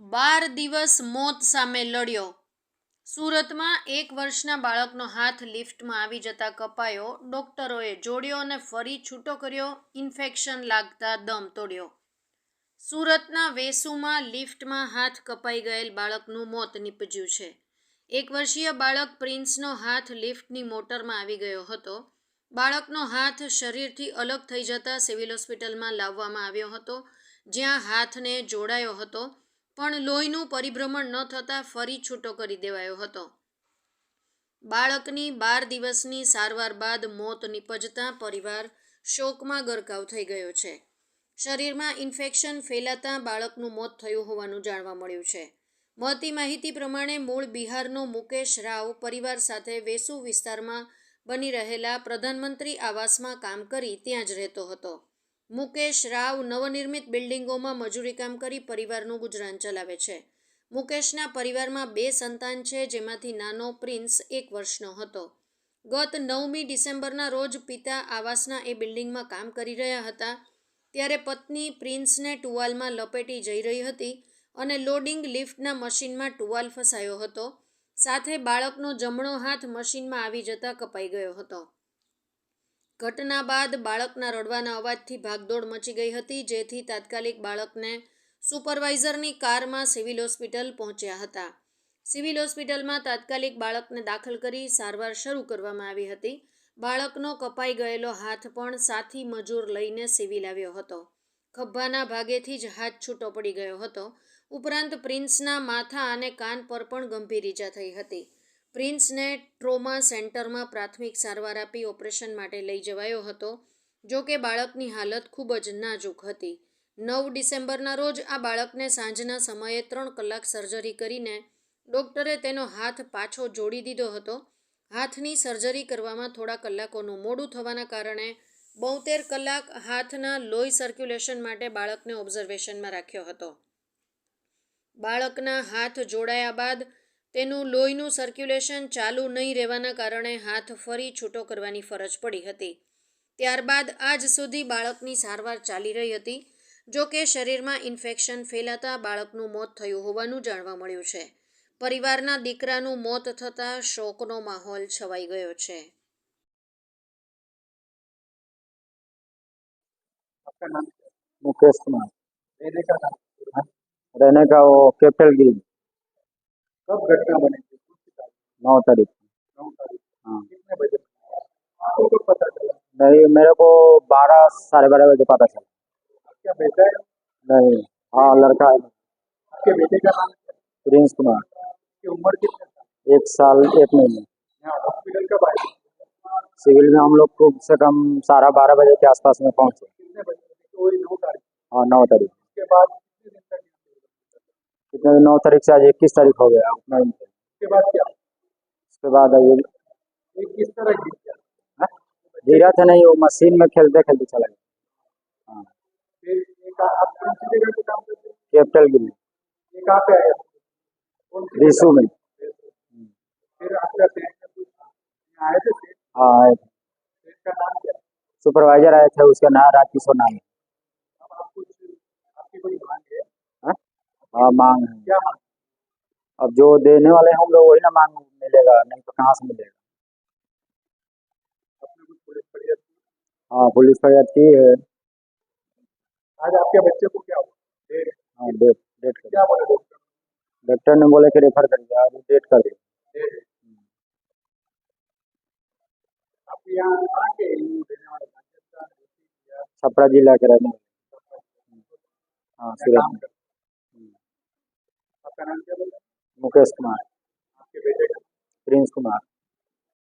બાર દિવસ મોત સામે લડ્યો. સુરતમાં એક વર્ષના બાળકનો હાથ લિફ્ટમાં આવી જતા કપાયો. ડોક્ટરોએ જોડ્યો અને ફરી છૂટો કર્યો. ઇન્ફેક્શન લાગતા દમ તોડ્યો. સુરતના વેસુમાં લિફ્ટમાં હાથ કપાઈ ગયેલ બાળકનું મોત નીપજ્યું છે. એક વર્ષીય બાળક પ્રિન્સનો હાથ લિફ્ટની મોટરમાં આવી ગયો હતો. બાળકનો હાથ શરીરથી અલગ થઈ જતા સિવિલ હોસ્પિટલમાં લાવવામાં આવ્યો હતો, જ્યાં હાથને જોડાયો હતો. પણ લોહીનું પરિભ્રમણ ન થતાં ફરી છૂટો કરી દેવાયો હતો. બાળકની બાર દિવસની સારવાર બાદ મોત નિપજતા પરિવાર શોકમાં ગરકાવ થઈ ગયો છે. શરીરમાં ઇન્ફેક્શન ફેલાતા બાળકનું મોત થયું હોવાનું જાણવા મળ્યું છે. મળતી માહિતી પ્રમાણે મૂળ બિહારનો મુકેશ રાવ પરિવાર સાથે વેસુ વિસ્તારમાં બની રહેલા પ્રધાનમંત્રી આવાસમાં કામ કરી ત્યાં જ રહેતો હતો. મુકેશ રાવ નવનિર્મિત બિલ્ડિંગોમાં મજૂરી કામ કરી પરિવારનું ગુજરાન ચલાવે છે. મુકેશના પરિવારમાં બે સંતાન છે, જેમાંથી નાનો પ્રિન્સ એક વર્ષનો હતો. ગત નવમી ડિસેમ્બરના રોજ પિતા આવાસના એ બિલ્ડિંગમાં કામ કરી રહ્યા હતા, ત્યારે પત્ની પ્રિન્સને ટુવાલમાં લપેટી જઈ રહી હતી અને લોડિંગ લિફ્ટના મશીનમાં ટુવાલ ફસાયો હતો. સાથે બાળકનો જમણો હાથ મશીનમાં આવી જતા કપાઈ ગયો હતો. ઘટના બાદ બાળકના રડવાના અવાજથી ભાગદોડ મચી ગઈ હતી, જેથી તાત્કાલિક બાળકને સુપરવાઇઝરની કારમાં સિવિલ હોસ્પિટલ પહોંચ્યા હતા. સિવિલ હોસ્પિટલમાં તાત્કાલિક બાળકને દાખલ કરી સારવાર શરૂ કરવામાં આવી હતી. બાળકનો કપાઈ ગયેલો હાથ પણ સાથી મજૂર લઈને સિવિલ આવ્યો હતો. ખભાના ભાગેથી જ હાથ છૂટો પડી ગયો હતો. ઉપરાંત પ્રિન્સના માથા અને કાન પર પણ ગંભીર ઈજા થઈ હતી. પ્રિન્સને ટ્રોમા સેન્ટરમાં પ્રાથમિક સારવાર આપી ઓપરેશન માટે લઈ જવાયો હતો, જો કે બાળકની હાલત ખૂબ જ નાજુક હતી. નવ ડિસેમ્બરના રોજ આ બાળકને સાંજના સમયે ત્રણ કલાક સર્જરી કરીને ડૉક્ટરે તેનો હાથ પાછો જોડી દીધો હતો. હાથની સર્જરી કરવામાં થોડા કલાકોનું મોડું થવાના કારણે બોતેર કલાક હાથના લોહી સર્ક્યુલેશન માટે બાળકને ઓબ્ઝર્વેશનમાં રાખ્યો હતો. બાળકના હાથ જોડાયા બાદ તેનું લોહીનું સર્ક્યુલેશન ચાલુ નહીં રહેવાના કારણે હાથ ફરી છૂટો કરવાની ફરજ પડી હતી ત્યારબાદ આજ સુધી બાળકની સારવાર ચાલી રહી હતી જો કે શરીરમાં ઇન્ફેક્શન ફેલાતા બાળકનું મોત થયું હોવાનું જાણવા મળ્યું છે પરિવારના દીકરાનું મોત થતાં શોકનો માહોલ છવાઈ ગયો છે आपका नाम क्या मुकेश कुमार है? रहने का नाम हाँ? रहने का वो कैपिटल गिरी कब घटना बनी थी? नौ तारीख नौ तारीख हाँ कितने बजे? आपको कब पता चला? नहीं मेरे को बारह साढ़े बारह बजे पता चला। आपका बेटा? है नहीं हाँ लड़का है। आपके बेटे का नाम प्रिंस कुमार। उसकी उम्र कितने एक साल एक महीने। हॉस्पिटल कब आए? सिविल में हम लोग कम से कम साढ़े बारह बजे के आसपास में पहुँचे। कितने बजे? तो हाँ नौ तारीख। उसके बाद कितने दिन नौ तारीख से आज इक्कीस तारीख हो गया उतना दिन उसके बाद क्या? उसके बाद आइए। किस तरह गिरा हाँ? था तो नहीं वो मशीन में खेलते खेलते चला गया। हाँ। कैपिटल गिरी रिसू में। हाँ आए थे। सुपरवाइजर आए थे उसका नाम राजकिशोर नाम है हाँ मांग। है अब जो देने वाले हम लोग वही ना मांग मिलेगा नहीं तो कहाँ से मिलेगा? हाँ पुलिस फरियाद की है। आज आपके बच्चे को क्या हुआ डेट हाँ डेट डेट कर क्या बोले डॉक्टर डॉक्टर ने बोले कि रेफर कर दिया अभी डेट कर दिया। छपरा जिला के रहने। हाँ में। मुकेश कुमार आपके बेटे का प्रिंस कुमार